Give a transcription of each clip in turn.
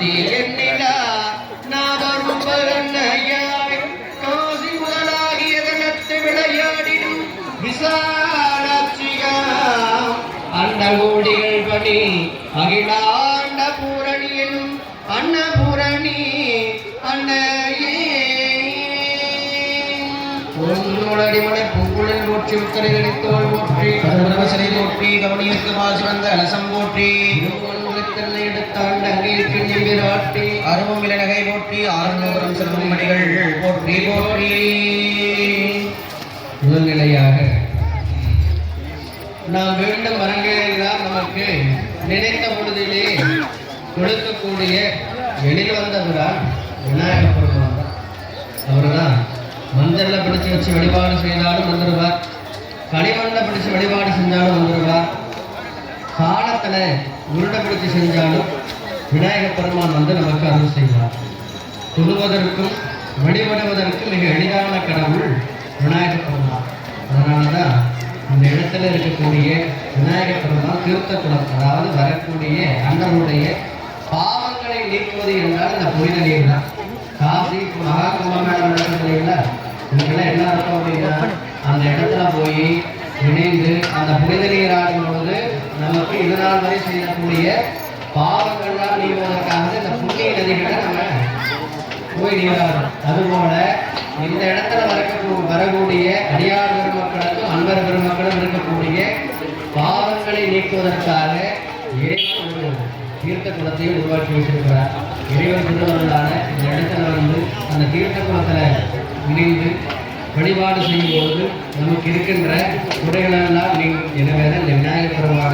நாத்தி பணி அகிலாண்ட பூரணி எனும் அன்னபூரணி அன்னையே. உங்களடிமலை பூங்குழல் போற்றி உத்தரைகளை தோல் போற்றி கருணவசனை அலசம் போற்றி. உலகத்தன்னை எடுத்தாண்ட அங்கேற்கு நிமிராட்டி அருவம் இளநகை போற்றி ஆறுநூறும் செல்வம் மணிகள் போற்றி போற்றி. முதல்நிலையாக நாம் வேண்டும் வரங்களெல்லாம் நமக்கு நினைத்த பொழுதிலே கொடுக்கக்கூடிய எழில் வந்தவரால் விநாயக பெருமான். தான் அவர்தான் மஞ்சள்ல பிடிச்சு வச்சு வழிபாடு செய்தாலும் வந்துடுவார் களிமண்ணில் பிடிச்சு வழிபாடு செஞ்சாலும் வந்துடுவார் காலத்துல உருண்டை பிடிச்சு செஞ்சாலும் விநாயக பெருமான் வந்து நமக்கு அருள் செய்வார். தொழுவதற்கும் வழிபடுவதற்கும் மிக எளிதான கடவுள் விநாயக பெருமான். அதனால தான் இந்த இடத்துல இருக்கக்கூடிய விநாயக பெருமான் தீர்த்த குளம் அதாவது வரக்கூடிய அண்ணனுடைய பாவங்களை நீக்குவது என்றால் இந்த புனித நீர் தான் காசி மகா கும்பமேளம் நடக்குது என்ன அர்த்தம் அப்படின்னா அந்த இடத்துல போய் இணைந்து அந்த இதனால் இது நாள் வரை செய்யக்கூடிய பாவங்கள்லாம் நீங்குவதற்காக இந்த புண்ணிய நதிகளை நம்ம போய் நீராடும் அதுபோல இந்த இடத்துல வரக்கூடிய வரக்கூடிய அடியார் பெருமக்களுக்கும் அன்பர் பெருமக்களும் இருக்கக்கூடிய பாவங்களை நீக்குவதற்காக இறைவன் ஒரு தீர்த்த குளத்தையும் உருவாக்கி வைத்திருக்கிறார் இறைவன் திருவருளான இந்த இடத்துல வந்து அந்த தீர்த்த குளத்தில் இணைந்து வழிபாடு செய்யும்போது நமக்கு இருக்கின்ற குறைகளெல்லாம் நீங்கள் எனவே தான் இந்த விநாயகர் பெருமாள்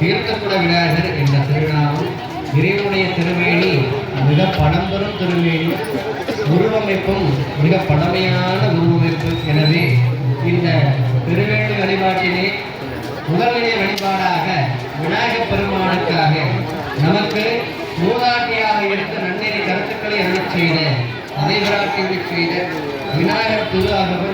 தீர்த்தக்குட விநாயகர் என்ற திருநாமம் இறைவனுடைய திருமேனி மிக பழம்பெரும் திருமேனி உருவமைப்பும் மிக பழமையான உருவமைப்பு. எனவே இந்த திருவேணி வழிபாட்டிலே முதல்நிலை வழிபாடாக விநாயகப் பெருமானுக்காக நமக்கு மூதாட்டியாக எடுத்த நன்னெறி கருத்துக்களை அருள் செய்த அதை செய்த விநாயகர் திரு